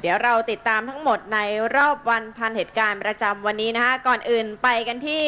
เดี๋ยวเราติดตามทั้งหมดในรอบวันทันเหตุการณ์ประจำวันนี้นะคะก่อนอื่นไปกันที่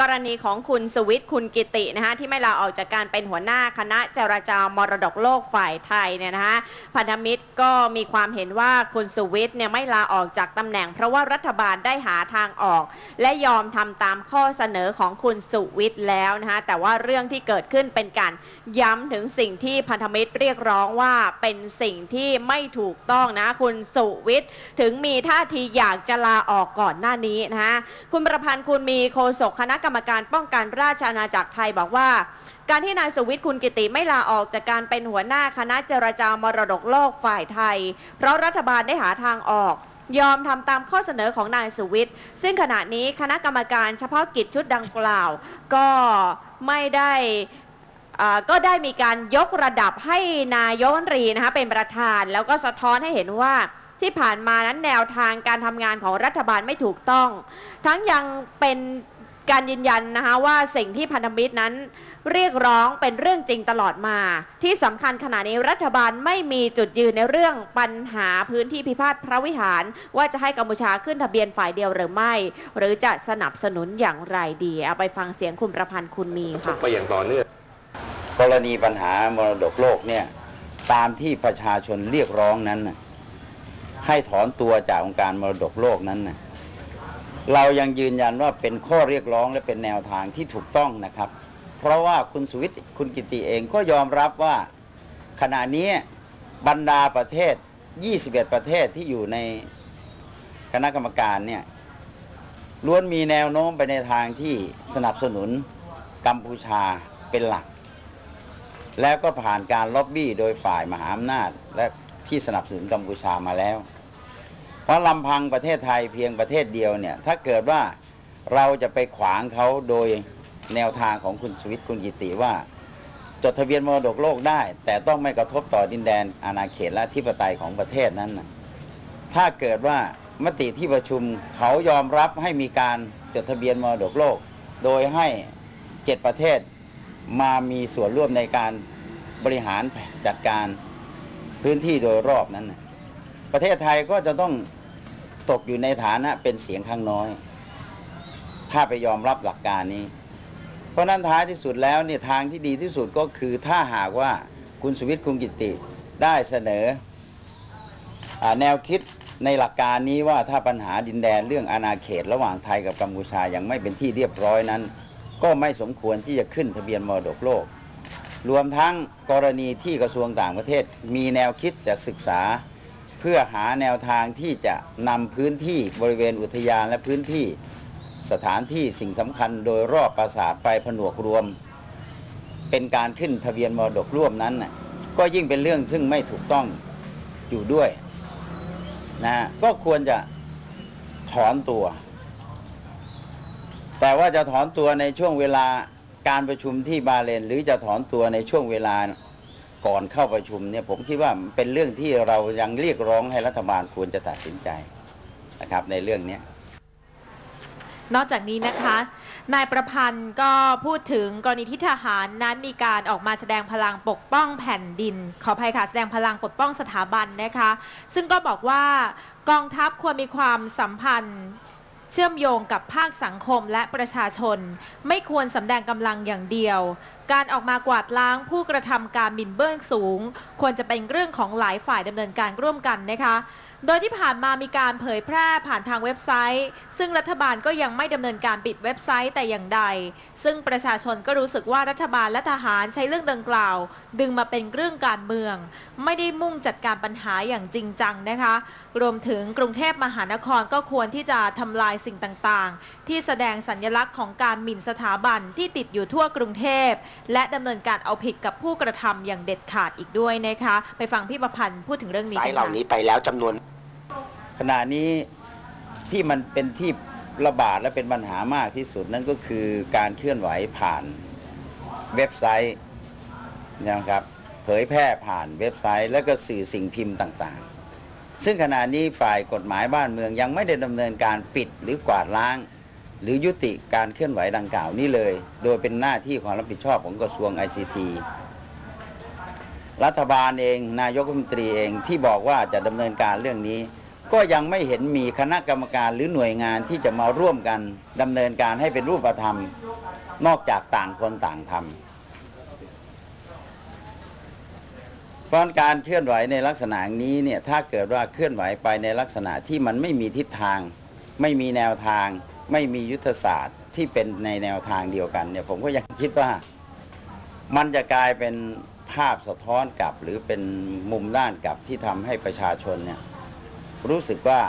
กรณีของคุณสวิทย์คุณกิตินะคะที่ไม่ลาออกจากการเป็นหัวหน้าคณะเจรจามรดกโลกฝ่ายไทยเนี่ยนะคะพันธมิตรก็มีความเห็นว่าคุณสวิทย์เนี่ยไม่ลาออกจากตำแหน่ง เพราะว่ารัฐบาลได้หาทางออก และยอมทำตามข้อเสนอของคุณสุวิทย์แล้วนะคะแต่ว่าเรื่องที่เกิดขึ้นเป็นการย้ำถึงสิ่งที่พันธมิตรเรียกร้องว่าเป็นสิ่งที่ไม่ถูกต้องนะคุณสุวิทย์ ถึงมีท่าทีอยากจะลาออกก่อนหน้านี้นะคะคุณประพันธ์คุณมีโฆษกคณะกรรมการป้องกันราชอาณาจักรไทยบอกว่าการที่นายสุวิทย์คุณกิติไม่ลาออกจากการเป็นหัวหน้าคณะเจรจามรดกโลกฝ่ายไทย เพราะรัฐบาลได้หาทางออก ยอมทำตามข้อเสนอของนายสุวิทย์ ซึ่งขณะนี้คณะกรรมการเฉพาะกิจชุดดังกล่าว ก็ไม่ได้ก็ได้มีการยกระดับให้นายกรัฐมนตรีนะคะเป็นประธาน แล้วก็สะท้อนให้เห็นว่า ที่ผ่านมานั้นแนวทางการทำงานของรัฐบาลไม่ถูกต้อง ทั้งยังเป็นการยืนยันนะคะว่าสิ่งที่พันธมิตรนั้นเรียกร้องเป็นเรื่องจริงตลอดมา ที่สำคัญขณะนี้รัฐบาลไม่มีจุดยืนในเรื่องปัญหาพื้นที่พิพาทพระวิหาร ว่าจะให้กัมพูชาขึ้นทะเบียนฝ่ายเดียวหรือไม่ หรือจะสนับสนุนอย่างไรดีเอาไปฟังเสียงคุณประพันธ์คุณมีค่ะไปอย่างต่อเนื่องกรณีปัญหามรดกโลกเนี่ยตามที่ประชาชนเรียกร้องนั้นน่ะ ให้ถอนตัวจากองค์การมรดกโลกนั้นนะเรายังยืนยันว่าเป็นข้อเรียกร้องและเป็นแนวทางที่ถูกต้องนะครับ เพราะว่าคุณสุวิทย์คุณกิติเองก็ยอมรับว่าขณะนี้บรรดาประเทศ 21 ประเทศที่อยู่ในคณะกรรมการเนี่ยล้วนมีแนวโน้มไปในทางที่สนับสนุนกัมพูชาเป็นหลัก แล้วก็ผ่านการล็อบบี้โดยฝ่ายมหาอำนาจ และ ที่สนับสนุนกัมพูชามาแล้ว เพราะลำพังประเทศไทยเพียงประเทศเดียวเนี่ยถ้าเกิดว่าเราจะไปขวางเขาโดยแนวทางของคุณสวิทย์คุณกิติว่า จดทะเบียนมรดกโลกได้ แต่ต้องไม่กระทบต่อดินแดนอาณาเขตและที่ปไตยของประเทศนั้นนะถ้าเกิดว่ามติที่ประชุมเขายอมรับให้มีการจดทะเบียนมรดกโลก โดยให้เจ็ดประเทศมามีส่วนร่วมในการบริหารจัดการ พื้นที่โดยรอบนั้นนะประเทศไทยก็จะต้องตกอยู่ในฐานะเป็นเสียงข้างน้อย ถ้าไปยอมรับหลักการนี้ เพราะนั้นท้ายที่สุดแล้วเนี่ยทางที่ดีที่สุดก็คือถ้าหากว่าคุณสุวิทย์คุมกิติได้เสนออแนวคิดในหลักการนี้ว่าถ้าปัญหาดินแดนเรื่องอาณาเขต ระหว่างไทยกับกัมพูชายังไม่เป็นที่เรียบร้อยนั้น ก็ไม่สมควรที่จะขึ้นทะเบียนมรดกโลก รวมทั้งกรณีที่กระทรวงต่างประเทศ มีแนวคิดจะศึกษา เพื่อหาแนวทางที่จะนำพื้นที่บริเวณอุทยานและพื้นที่ สถานที่สิ่งสำคัญโดยรอบปราสาทไปผนวกรวม เป็นการขึ้นทะเบียนมรดกร่วมนั้นนะก็ยิ่งเป็นเรื่องซึ่งไม่ถูกต้องอยู่ด้วยนะก็ควรจะถอนตัว แต่ว่าจะถอนตัวในช่วงเวลา การประชุมที่บาเลนหรือจะถอนตัวในช่วงเวลาก่อนเข้าประชุมเนี่ยผมคิดว่าเป็นเรื่องที่เรายังเรียกร้องให้รัฐบาลควรจะตัดสินใจนะครับในเรื่องนี้นอกจากนี้นะคะ นายประพันธ์ก็พูดถึงกรณีที่ทหารนั้นมีการออกมาแสดงพลังปกป้องแผ่นดิน ขออภัยค่ะแสดงพลังปกป้องสถาบันนะคะ ซึ่งก็บอกว่ากองทัพควรมีความสัมพันธ์ เชื่อมโยงกับภาคสังคมและประชาชน ไม่ควรสำแดงกำลังอย่างเดียว การออกมากวาดล้างผู้กระทำการหมิ่นเบื้องสูง ควรจะเป็นเรื่องของหลายฝ่ายดำเนินการร่วมกันนะคะ โดยที่ผ่านมามีการเผยแพร่ผ่านทางเว็บไซต์ ซึ่งรัฐบาลก็ยังไม่ดำเนินการปิดเว็บไซต์แต่อย่างใด ซึ่งประชาชนก็รู้สึกว่ารัฐบาลและทหารใช้เรื่องดังกล่าว ดึงมาเป็นเรื่องการเมือง ไม่ได้มุ่งจัดการปัญหาอย่างจริงจังนะคะ รวมถึงกรุงเทพมหานครก็ควรที่จะทำลายสิ่งต่างๆ ที่แสดงสัญลักษณ์ของการหมิ่นสถาบันที่ติดอยู่ทั่วกรุงเทพ และดำเนินการเอาผิดกับผู้กระทำอย่างเด็ดขาดอีกด้วยนะคะ ไปฟังพี่ประพันธ์พูดถึงเรื่องนี้สายกันเหล่าค่ะ นี้ไปแล้วจำนวน ขณะนี้ที่มันเป็นที่ระบาดและเป็นปัญหามากที่สุดนั่นก็คือการเคลื่อนไหวผ่านเว็บไซต์นะครับเผยแพร่ผ่านเว็บไซต์ และก็สื่อสิ่งพิมพ์ต่างๆ ซึ่งขณะนี้ฝ่ายกฎหมายบ้านเมืองยังไม่ได้ดำเนินการปิดหรือกวาดล้าง หรือยุติการเคลื่อนไหวดังกล่าวนี้เลย โดยเป็นหน้าที่ความรับผิดชอบของกระทรวง ICT รัฐบาลเอง นายกรัฐมนตรีเองที่บอกว่าจะดำเนินการเรื่องนี้ ก็ยังไม่เห็นมีคณะกรรมการหรือหน่วยงานที่จะมาร่วมกันดำเนินการให้เป็นรูปธรรม นอกจากต่างคนต่างทำเพราะการเคลื่อนไหวในลักษณะนี้เนี่ยถ้าเกิดว่าเคลื่อนไหวไปในลักษณะที่มันไม่มีทิศทาง ไม่มีแนวทาง ไม่มียุทธศาสตร์ที่เป็นในแนวทางเดียวกันเนี่ยผมก็ยังคิดว่ามันจะกลายเป็นภาพสะท้อนกลับ หรือเป็นมุมด้านกลับที่ทำให้ประชาชนเนี่ย รู้สึกว่า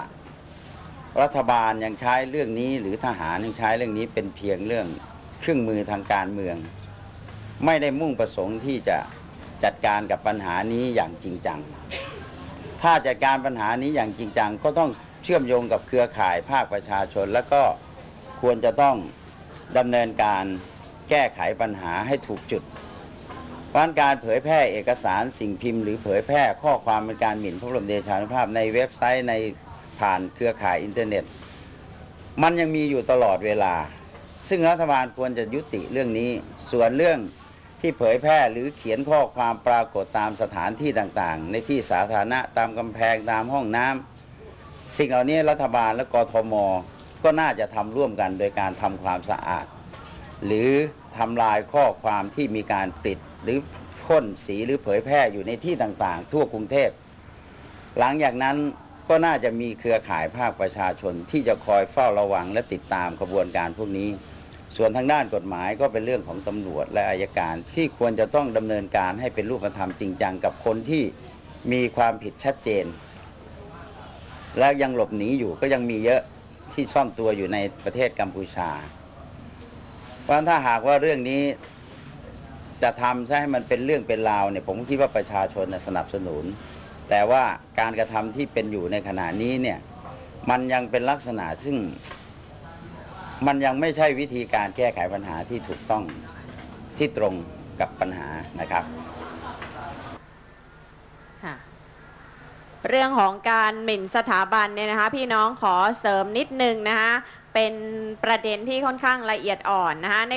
รัฐบาลยังใช้เรื่องนี้ หรือทหารยังใช้เรื่องนี้เป็นเพียงเรื่องเครื่องมือทางการเมือง ไม่ได้มุ่งประสงค์ที่จะจัดการกับปัญหานี้อย่างจริงจัง ถ้าจัดการปัญหานี้อย่างจริงจัง ก็ต้องเชื่อมโยงกับเครือข่ายภาคประชาชน แล้วก็ควรจะต้องดำเนินการแก้ไขปัญหาให้ถูกจุด เพราะการเผยแพร่เอกสารสิ่งพิมพ์หรือเผยแพร่ข้อความเป็นการหมิ่นพระบรมเดชานุภาพในเว็บไซต์ในผ่านเครือข่ายอินเทอร์เน็ต มันยังมีอยู่ตลอดเวลา ซึ่งรัฐบาลควรจะยุติเรื่องนี้ ส่วนเรื่องที่เผยแพร่หรือเขียนข้อความปรากฏตามสถานที่ต่างๆ ในที่สาธารณะตามกำแพงตามห้องน้ำสิ่งเหล่านี้รัฐบาลและกทม ก็น่าจะทำร่วมกันโดยการทำความสะอาด หรือทำลายข้อความที่มีการปิด หรือพ่นสีหรือเผยแพร่อยู่ในที่ต่างๆ ทั่วกรุงเทพ หลังจากนั้นก็น่าจะมีเครือข่ายภาคประชาชนที่จะคอยเฝ้าระวังและติดตามขบวนการพวกนี้ ส่วนทางด้านกฎหมายก็เป็นเรื่องของตำรวจและอายการที่ควรจะต้องดำเนินการให้เป็นรูปธรรมจริงจังกับคนที่มีความผิดชัดเจน และยังหลบหนีอยู่ก็ยังมีเยอะที่ซ่อนตัวอยู่ในประเทศกัมพูชา เพราะถ้าหากว่าเรื่องนี้ จะทำใช่ให้มันเป็นเรื่องเป็นราวเนี่ยผมคิดว่าประชาชนสนับสนุน แต่ว่าการกระทำที่เป็นอยู่ในขณะนี้เนี่ยมันยังเป็นลักษณะซึ่ง มันยังไม่ใช่วิธีการแก้ไขปัญหาที่ถูกต้องที่ตรงกับปัญหานะครับเรื่องของการหมิ่นสถาบันเนี่ยนะคะ พี่น้องขอเสริมนิดนึงนะคะเป็นประเด็นที่ค่อนข้างละเอียดอ่อนนะคะใน